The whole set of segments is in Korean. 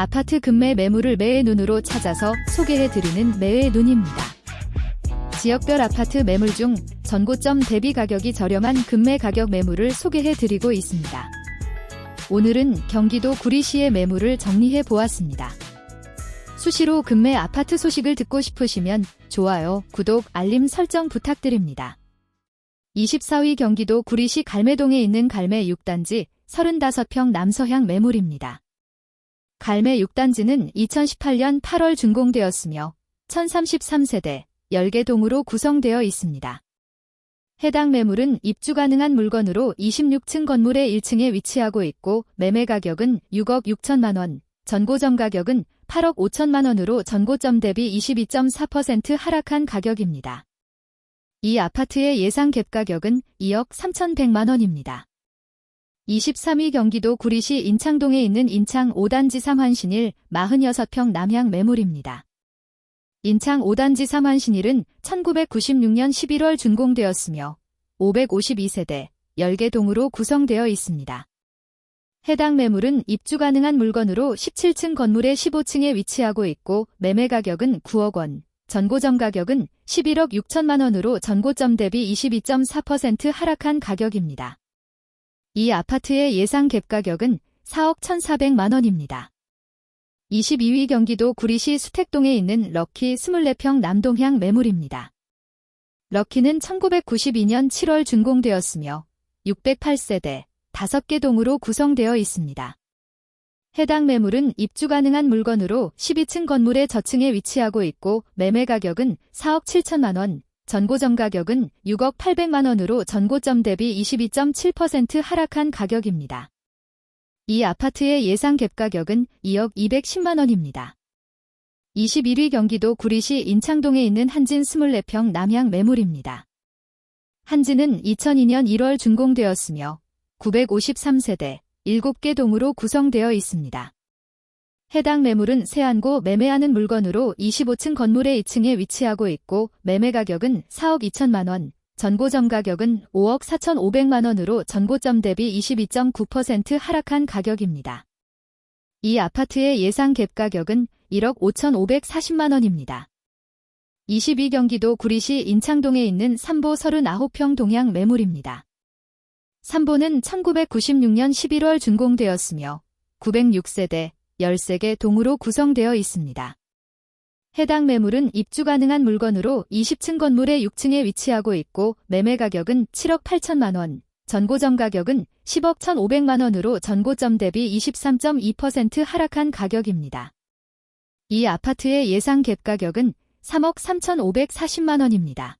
아파트 급매 매물을 매의 눈으로 찾아서 소개해드리는 매의 눈입니다. 지역별 아파트 매물 중 전고점 대비 가격이 저렴한 급매 가격 매물을 소개해드리고 있습니다. 오늘은 경기도 구리시의 매물을 정리해 보았습니다. 수시로 급매 아파트 소식을 듣고 싶으시면 좋아요, 구독, 알림 설정 부탁드립니다. 24위 경기도 구리시 갈매동에 있는 갈매 6단지 35평 남서향 매물입니다. 갈매 6단지는 2018년 8월 준공되었으며 1033세대 10개 동으로 구성되어 있습니다. 해당 매물은 입주 가능한 물건으로 26층 건물의 1층에 위치하고 있고 매매 가격은 6억 6천만 원, 전고점 가격은 8억 5천만 원으로 전고점 대비 22.4% 하락한 가격입니다. 이 아파트의 예상 갭 가격은 2억 3,100만 원입니다. 23위 경기도 구리시 인창동에 있는 인창 5단지 3환신일 46평 남향 매물입니다. 인창 5단지 3환신일은 1996년 11월 준공되었으며 552세대 10개 동으로 구성되어 있습니다. 해당 매물은 입주 가능한 물건으로 17층 건물의 15층에 위치하고 있고 매매 가격은 9억 원, 전고점 가격은 11억 6천만 원으로 전고점 대비 22.4% 하락한 가격입니다. 이 아파트의 예상 갭 가격은 4억 1,400만 원입니다. 22위 경기도 구리시 수택동에 있는 럭키 24평 남동향 매물입니다. 럭키는 1992년 7월 준공되었으며 608세대 5개 동으로 구성되어 있습니다. 해당 매물은 입주 가능한 물건으로 12층 건물의 저층에 위치하고 있고 매매 가격은 4억 7천만 원, 전고점 가격은 6억 800만 원으로 전고점 대비 22.7% 하락한 가격입니다. 이 아파트의 예상 갭 가격은 2억 210만 원입니다. 21위 경기도 구리시 인창동에 있는 한진 24평 남향 매물입니다. 한진은 2002년 1월 준공되었으며 953세대 7개 동으로 구성되어 있습니다. 해당 매물은 세안고 매매하는 물건으로 25층 건물의 2층에 위치하고 있고 매매 가격은 4억 2천만 원, 전고점 가격은 5억 4천5백만 원으로 전고점 대비 22.9% 하락한 가격입니다. 이 아파트의 예상 갭 가격은 1억 5천5백사십만 원입니다. 22 경기도 구리시 인창동에 있는 삼보 39평 동향 매물입니다. 삼보는 1996년 11월 준공되었으며 906세대 13개 동으로 구성되어 있습니다. 해당 매물은 입주 가능한 물건으로 20층 건물의 6층에 위치하고 있고 매매 가격은 7억 8천만 원, 전고점 가격은 10억 1,500만 원으로 전고점 대비 23.2% 하락한 가격입니다. 이 아파트의 예상 갭 가격은 3억 3,540만 원입니다.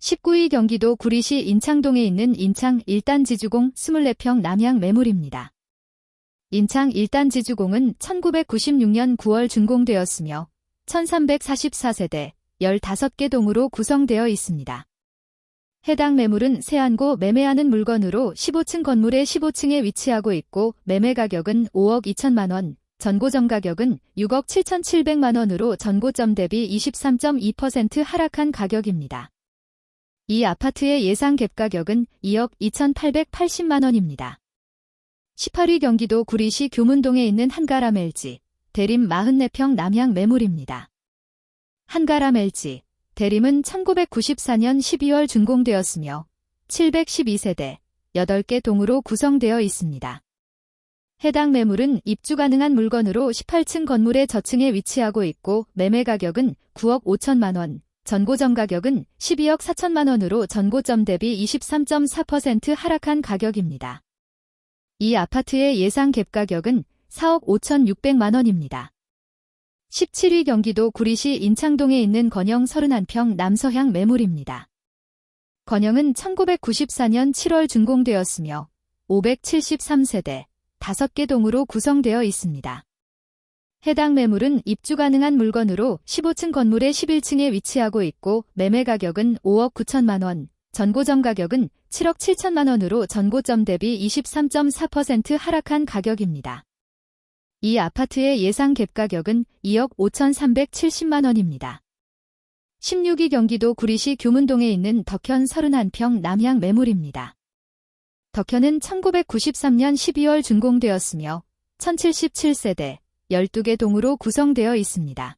19위 경기도 구리시 인창동에 있는 인창 1단 지주공 24평 남향 매물입니다. 인창 1단 지주공은 1996년 9월 준공되었으며 1344세대 15개 동으로 구성되어 있습니다. 해당 매물은 세안고 매매하는 물건으로 15층 건물의 15층에 위치하고 있고 매매 가격은 5억 2천만 원, 전고점 가격은 6억 7천7백만 원으로 전고점 대비 23.2% 하락한 가격입니다. 이 아파트의 예상 갭 가격은 2억 2,880만 원입니다. 18위 경기도 구리시 교문동에 있는 한가람 LG 대림 44평 남향 매물입니다. 한가람 LG 대림은 1994년 12월 준공되었으며 712세대 8개 동으로 구성되어 있습니다. 해당 매물은 입주 가능한 물건으로 18층 건물의 저층에 위치하고 있고 매매 가격은 9억 5천만 원, 전고점 가격은 12억 4천만 원으로 전고점 대비 23.4% 하락한 가격입니다. 이 아파트의 예상 갭 가격은 4억 5천6백만 원입니다. 17위 경기도 구리시 인창동에 있는 건영 31평 남서향 매물입니다. 건영은 1994년 7월 준공되었으며 573세대 5개 동으로 구성되어 있습니다. 해당 매물은 입주 가능한 물건으로 15층 건물의 11층에 위치하고 있고 매매 가격은 5억 9천만 원, 전고점 가격은 7억 7천만 원으로 전고점 대비 23.4% 하락한 가격입니다. 이 아파트의 예상 갭 가격은 2억 5,370만 원입니다. 16위 경기도 구리시 교문동에 있는 덕현 31평 남향 매물입니다. 덕현은 1993년 12월 준공되었으며 1077세대 12개 동으로 구성되어 있습니다.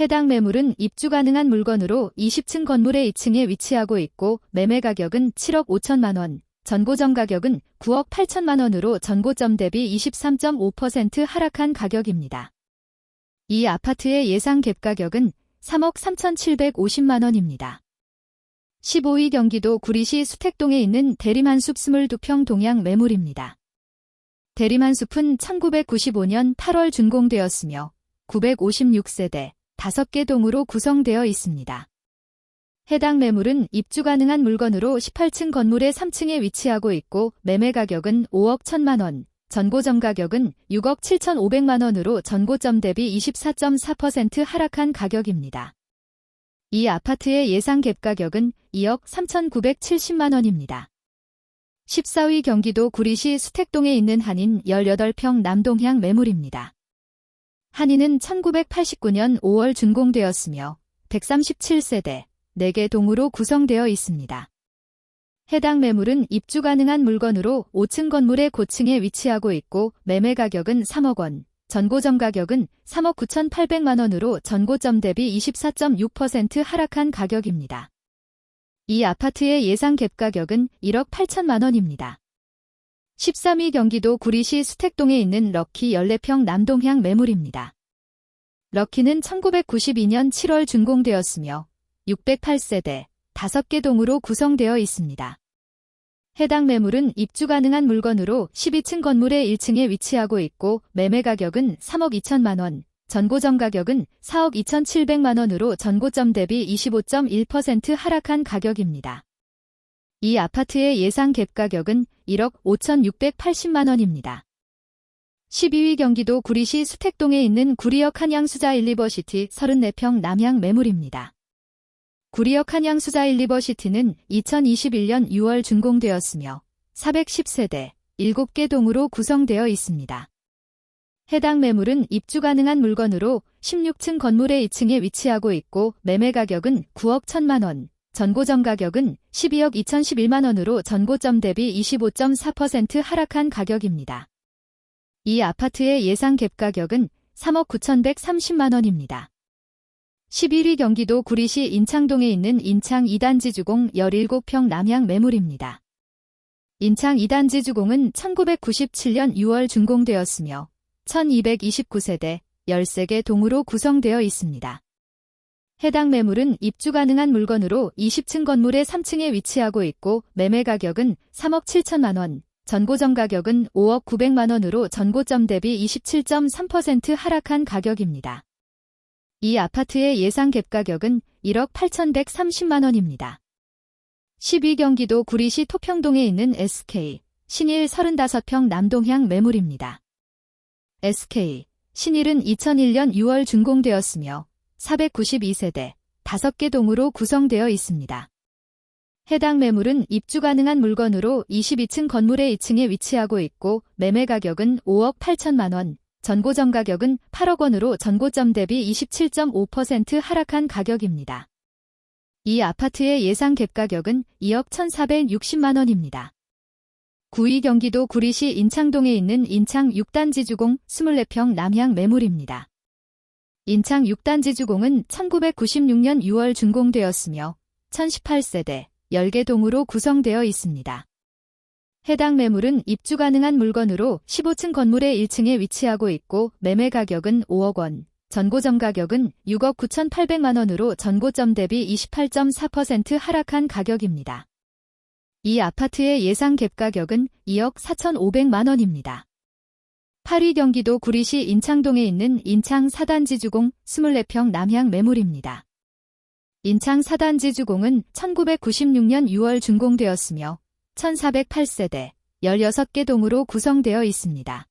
해당 매물은 입주 가능한 물건으로 20층 건물의 2층에 위치하고 있고 매매 가격은 7억 5천만 원, 전고점 가격은 9억 8천만 원으로 전고점 대비 23.5% 하락한 가격입니다. 이 아파트의 예상 갭 가격은 3억 3,750만 원입니다. 15위 경기도 구리시 수택동에 있는 대림한숲 22평 동양 매물입니다. 대림한숲은 1995년 8월 준공되었으며 956세대 5개 동으로 구성되어 있습니다. 해당 매물은 입주 가능한 물건으로 18층 건물의 3층에 위치하고 있고 매매 가격은 5억 1천만 원, 전고점 가격은 6억 7천5백만 원으로 전고점 대비 24.4% 하락한 가격입니다. 이 아파트의 예상 갭 가격은 2억 3,970만 원입니다. 14위 경기도 구리시 수택동에 있는 한인 18평 남동향 매물입니다. 한인은 1989년 5월 준공되었으며 137세대 4개 동으로 구성되어 있습니다. 해당 매물은 입주 가능한 물건으로 5층 건물의 고층에 위치하고 있고 매매 가격은 3억 원, 전고점 가격은 3억 9,800만 원으로 전고점 대비 24.6% 하락한 가격입니다. 이 아파트의 예상 갭 가격은 1억 8천만 원입니다. 13위 경기도 구리시 수택동에 있는 럭키 14평 남동향 매물입니다. 럭키는 1992년 7월 준공되었으며 608세대 5개 동으로 구성되어 있습니다. 해당 매물은 입주 가능한 물건으로 12층 건물의 1층에 위치하고 있고 매매 가격은 3억 2천만 원, 전고점 가격은 4억 2천7백만 원으로 전고점 대비 25.1% 하락한 가격입니다. 이 아파트의 예상 갭 가격은 1억 5천6백팔십만 원입니다. 12위 경기도 구리시 수택동에 있는 구리역 한양수자 일리버시티 34평 남향 매물입니다. 구리역 한양수자 일리버시티는 2021년 6월 준공되었으며 410세대 7개 동으로 구성되어 있습니다. 해당 매물은 입주 가능한 물건으로 16층 건물의 2층에 위치하고 있고 매매 가격은 9억 1천만 원, 전고점 가격은 12억 2천11만 원으로 전고점 대비 25.4% 하락한 가격입니다. 이 아파트의 예상 갭 가격은 3억 9천백삼십만 원입니다. 11위 경기도 구리시 인창동에 있는 인창 2단지 주공 17평 남향 매물입니다. 인창 2단지 주공은 1997년 6월 준공되었으며 1229세대 13개 동으로 구성되어 있습니다. 해당 매물은 입주 가능한 물건으로 20층 건물의 3층에 위치하고 있고 매매 가격은 3억 7천만 원, 전고점 가격은 5억 9백만 원으로 전고점 대비 27.3% 하락한 가격입니다. 이 아파트의 예상 갭 가격은 1억 8,130만 원입니다. 12 경기도 구리시 토평동에 있는 SK 신일 35평 남동향 매물입니다. SK 신일은 2001년 6월 준공되었으며 492세대 5개 동으로 구성되어 있습니다. 해당 매물은 입주 가능한 물건으로 22층 건물의 2층에 위치하고 있고 매매 가격은 5억 8천만 원, 전고점 가격은 8억 원으로 전고점 대비 27.5% 하락한 가격입니다. 이 아파트의 예상 갭 가격은 2억 1,460만 원입니다. 9위 경기도 구리시 인창동에 있는 인창 6단지 주공 24평 남향 매물입니다. 인창 6단지 주공은 1996년 6월 준공되었으며 1018세대 10개 동으로 구성되어 있습니다. 해당 매물은 입주 가능한 물건으로 15층 건물의 1층에 위치하고 있고 매매 가격은 5억 원, 전고점 가격은 6억 9,800만 원으로 전고점 대비 28.4% 하락한 가격입니다. 이 아파트의 예상 갭 가격은 2억 4,500만 원입니다. 8위 경기도 구리시 인창동에 있는 인창 4단지 주공 24평 남향 매물입니다. 인창 4단지 주공은 1996년 6월 준공되었으며 1408세대 16개 동으로 구성되어 있습니다.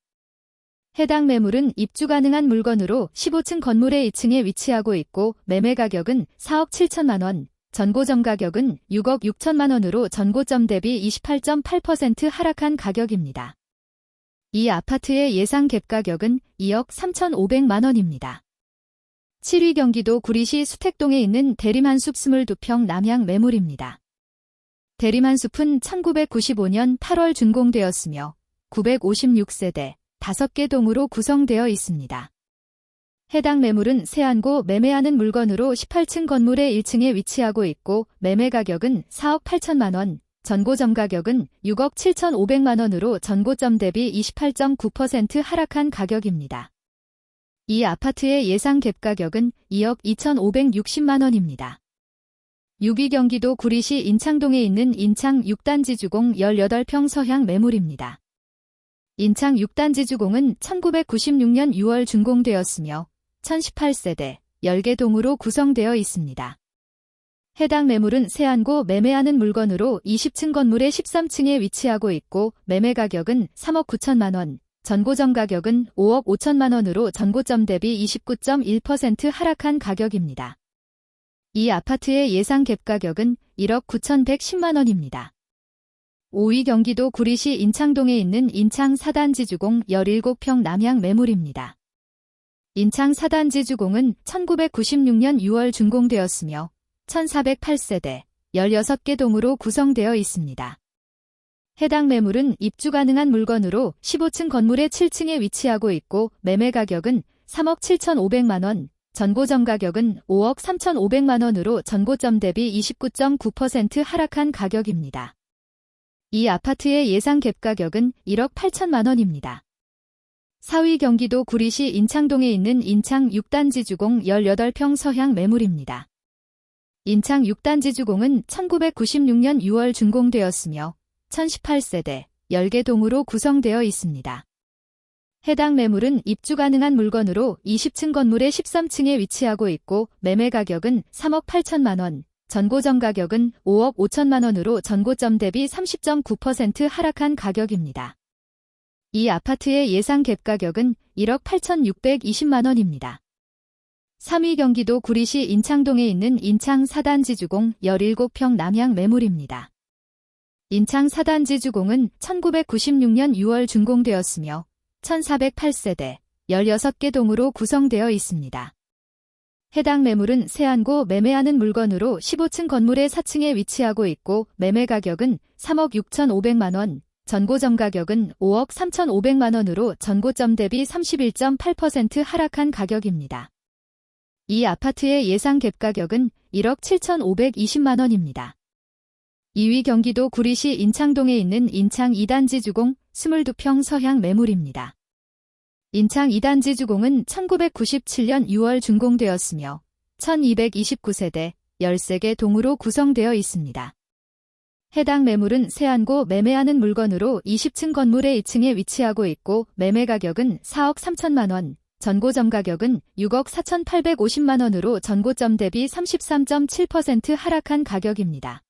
해당 매물은 입주 가능한 물건으로 15층 건물의 2층에 위치하고 있고 매매 가격은 4억 7천만 원, 전고점 가격은 6억 6천만 원으로 전고점 대비 28.8% 하락한 가격입니다. 이 아파트의 예상 갭 가격은 2억 3,500만 원입니다. 7위 경기도 구리시 수택동에 있는 대림한숲 22평 남향 매물입니다. 대림한숲은 1995년 8월 준공되었으며 956세대 5개 동으로 구성되어 있습니다. 해당 매물은 세안고 매매하는 물건으로 18층 건물의 1층에 위치하고 있고 매매 가격은 4억 8천만 원, 전고점 가격은 6억 7천5백만 원으로 전고점 대비 28.9% 하락한 가격입니다. 이 아파트의 예상 갭 가격은 2억 2천5백육십만 원입니다. 6위 경기도 구리시 인창동에 있는 인창 6단지 주공 18평 서향 매물입니다. 인창 6단지 주공은 1996년 6월 준공되었으며 1018세대 10개 동으로 구성되어 있습니다. 해당 매물은 세안고 매매하는 물건으로 20층 건물의 13층에 위치하고 있고 매매 가격은 3억 9천만 원, 전고점 가격은 5억 5천만 원으로 전고점 대비 29.1% 하락한 가격입니다. 이 아파트의 예상 갭 가격은 1억 9,110만 원입니다. 5위 경기도 구리시 인창동에 있는 인창 4단지 주공 17평 남향 매물입니다. 인창 4단지 주공은 1996년 6월 준공되었으며 1408세대 16개 동으로 구성되어 있습니다. 해당 매물은 입주 가능한 물건으로 15층 건물의 7층에 위치하고 있고 매매 가격은 3억 7,500만 원, 전고점 가격은 5억 3,500만 원으로 전고점 대비 29.9% 하락한 가격입니다. 이 아파트의 예상 갭 가격은 1억 8천만 원입니다. 4위 경기도 구리시 인창동에 있는 인창 6단지 주공 18평 서향 매물입니다. 인창 6단지 주공은 1996년 6월 준공되었으며 1018세대 10개 동으로 구성되어 있습니다. 해당 매물은 입주 가능한 물건으로 20층 건물의 13층에 위치하고 있고 매매 가격은 3억 8천만 원, 전고점 가격은 5억 5천만 원으로 전고점 대비 30.9% 하락한 가격입니다. 이 아파트의 예상 갭 가격은 1억 8,620만 원입니다. 3위 경기도 구리시 인창동에 있는 인창 4단지 주공 17평 남향 매물입니다. 인창 4단지 주공은 1996년 6월 준공되었으며 1408세대 16개 동으로 구성되어 있습니다. 해당 매물은 세안고 매매하는 물건으로 15층 건물의 4층에 위치하고 있고 매매 가격은 3억 6천5백만 원, 전고점 가격은 5억 3천5백만 원으로 전고점 대비 31.8% 하락한 가격입니다. 이 아파트의 예상 갭 가격은 1억 7천5백이십만 원입니다. 2위 경기도 구리시 인창동에 있는 인창 2단지 주공 22평 서향 매물입니다. 인창 2단지 주공은 1997년 6월 준공되었으며 1229세대 13개 동으로 구성되어 있습니다. 해당 매물은 세안고 매매하는 물건으로 20층 건물의 2층에 위치하고 있고 매매 가격은 4억 3천만 원, 전고점 가격은 6억 4,850만 원으로 전고점 대비 33.7% 하락한 가격입니다.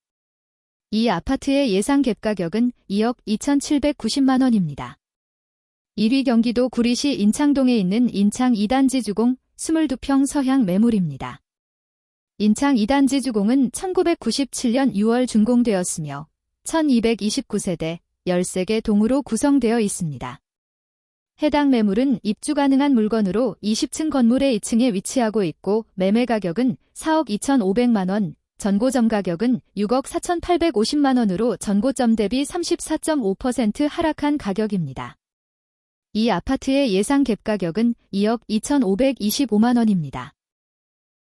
이 아파트의 예상 갭 가격은 2억 2,790만 원입니다. 1위 경기도 구리시 인창동에 있는 인창 2단지 주공 22평 서향 매물입니다. 인창 2단지 주공은 1997년 6월 준공되었으며 1229세대 13개 동으로 구성되어 있습니다. 해당 매물은 입주 가능한 물건으로 20층 건물의 2층에 위치하고 있고 매매 가격은 4억 2,500만 원, 전고점 가격은 6억 4,850만 원으로 전고점 대비 34.5% 하락한 가격입니다. 이 아파트의 예상 갭 가격은 2억 2,525만 원입니다.